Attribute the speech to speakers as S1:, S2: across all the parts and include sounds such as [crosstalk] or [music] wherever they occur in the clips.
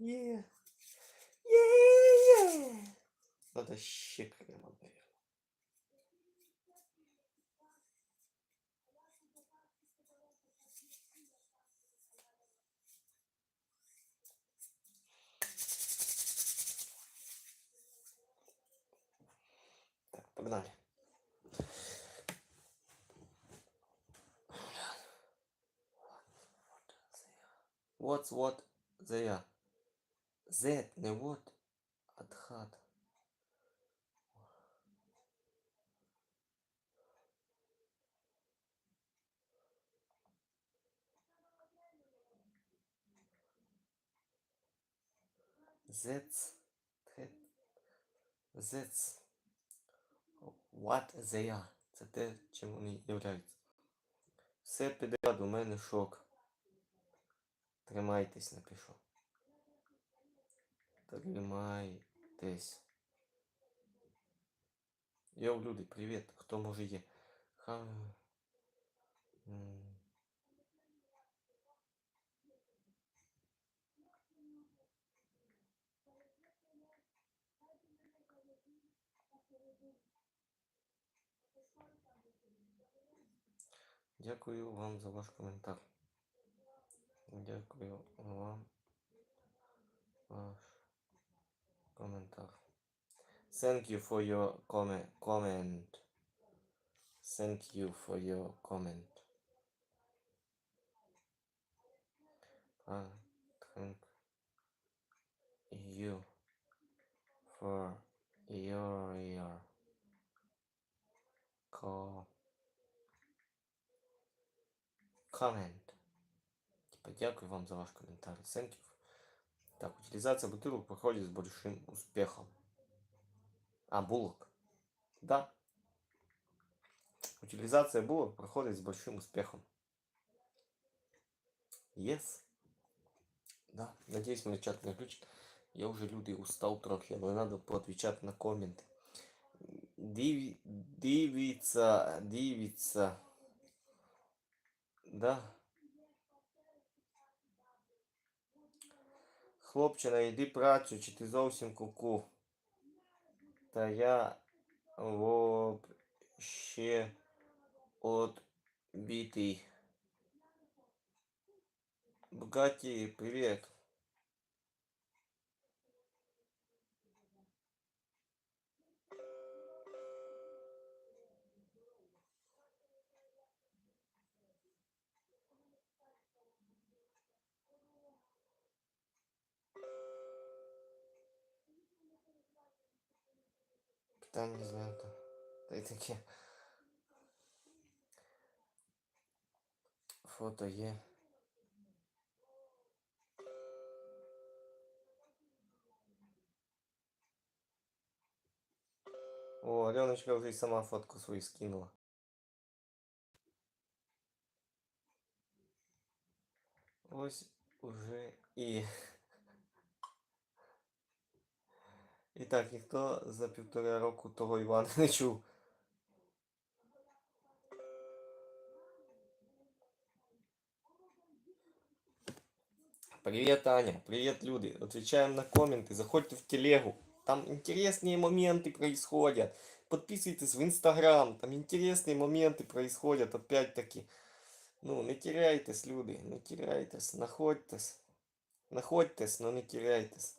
S1: Є. Є. Надо ще крема, наверное. Так, погнали. What's what there? That не what, а тхат. That's that's what they are. Це те, чим вони являються. Все підряд, у мене шок. Тримайтесь, напишу. Тримайтесь. Йоу, люди, привіт. Хто може є? Ха... Дякую вам за ваш коментар. Дякую вам ваш коментар. Thank you for your comment. comment. Thank you for your comment. Ah, thank you for your your co comment. Типа, дякую вам за ваш комментарий. Thank you. Так, утилизация бутылок проходит с большим успехом. А, булок. Да. Утилизация булок проходит с большим успехом. Yes. Да, надеюсь, мой чат не включит. Я уже, люди, устал трохи, але надо поотвечать на коменти. Диві... Дивіться, дивіться. Да. Хлопчина, йди працю, чи ти зовсім куку. Та я вообще отбитый. Богатей, привет. Питання знято. Та й таке. Фото є. О, Аленочка вже й сама фотку свою скинула. Ось уже і. І так, ніхто за півтора року того Івана [laughs] не чув. Привет, Аня. Привет, люди. Отвечаем на комменты. Заходите в телегу. Там интересные моменты происходят. Подписывайтесь в Инстаграм. Там интересные моменты происходят. Опять-таки. Ну, не теряйтесь, люди. Не теряйтесь. Находьтесь. Находьтесь, но не теряйтесь.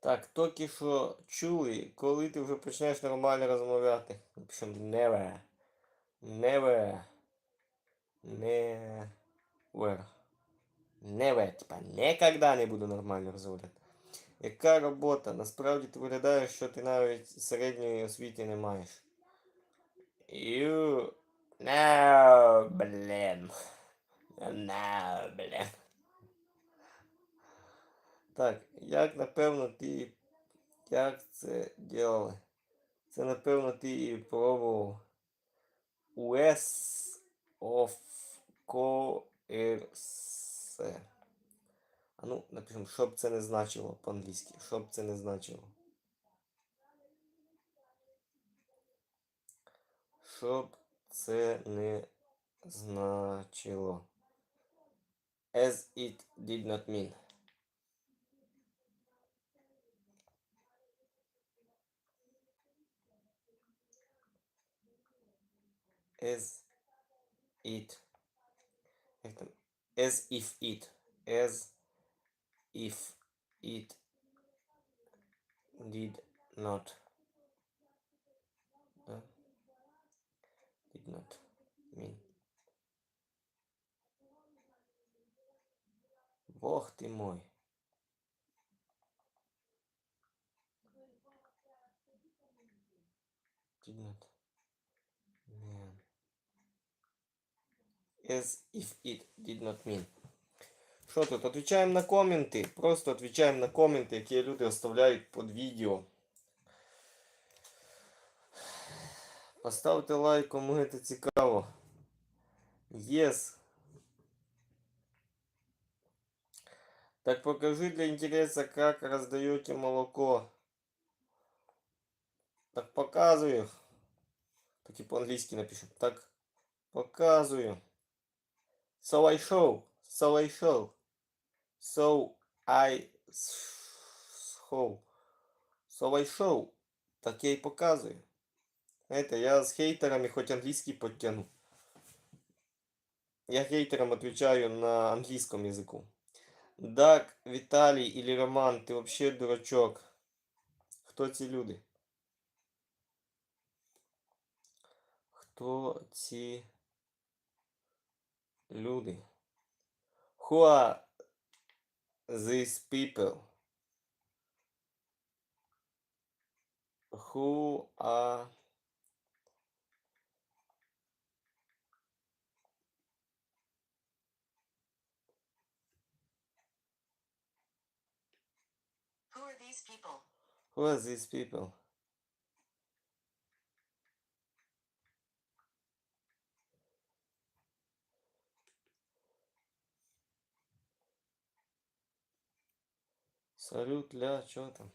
S1: Так, тільки що чули, коли ти вже почнеш нормально розмовляти. Напишемо never. Never. Never. Never. Типа ніколи не буду нормально розмовляти. Яка робота? Насправді ти виглядаєш, що ти навіть середньої освіти не маєш. You... No, блін. На, бля. Так, як напевно ти. Як це делали? Це напевно ти пробував. US of course. А ну, напишемо, що б це не значило по-англійськи. Що б це не значило. Що б це не значило. As it did not mean. As it. Як там? As if it. As if it did not. Да? Did not mean. Бог ты мой. Did not As if it did not mean. Що тут? Отвечаємо на коменти. Просто отвечаємо на коменти, які люди оставляють під відео. Поставте лайк, кому це цікаво. Yes. Так покажи для интереса, как раздаете молоко. Так показываю. Так и по-английски напишем. Так показываю. So I show. So I show. So I show. So I show. Так я и показываю. Знаете, я с хейтерами хоть английский подтяну. Я хейтерам отвечаю на английском языку. Дак, Виталий или Роман, ты вообще дурачок. Хто ці люди? Хто ці люди? Who are these people? Who are
S2: Who are these people?
S1: who are these people? Салют, ля, чё там?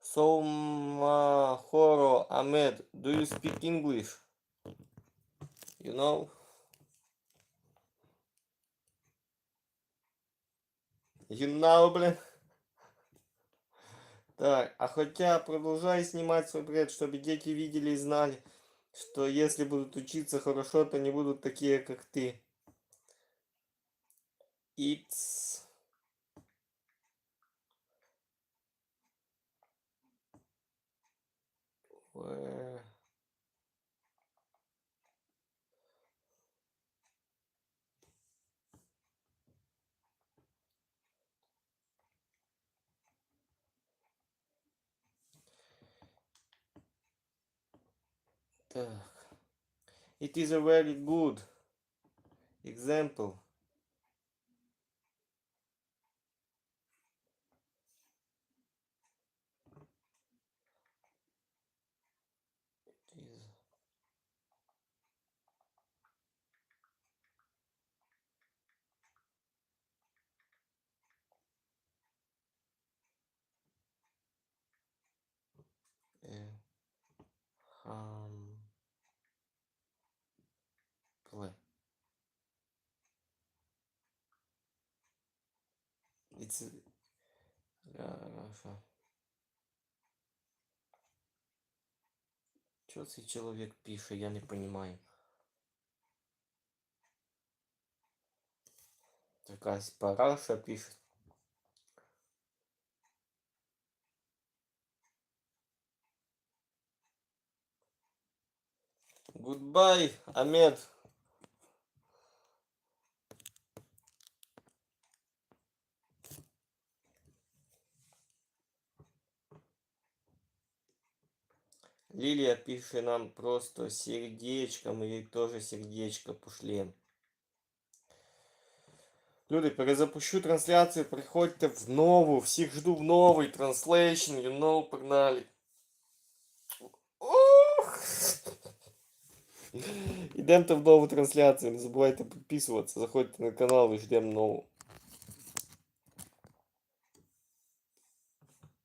S1: Somahoro Ahmed, do you speak English? You know? You блин. Так, а хотя продолжай снимать свой бред, чтобы дети видели и знали, что если будут учиться хорошо, то не будут такие, как ты. It's... Where... Так. It is a very good example. It's Раша. Що цей чоловік пише, я не понимаю. Якась параша пише. Goodbye, Ahmed. Лилия пишет нам просто сердечко, мы ей тоже сердечко пошлем. Люди, перезапущу трансляцію, приходьте в нову, всіх жду в новий транслейшн, you know, погнали. Ух! Ідемте в нову трансляцію, не забувайте підписуватися, заходьте на канал і ждемо нову.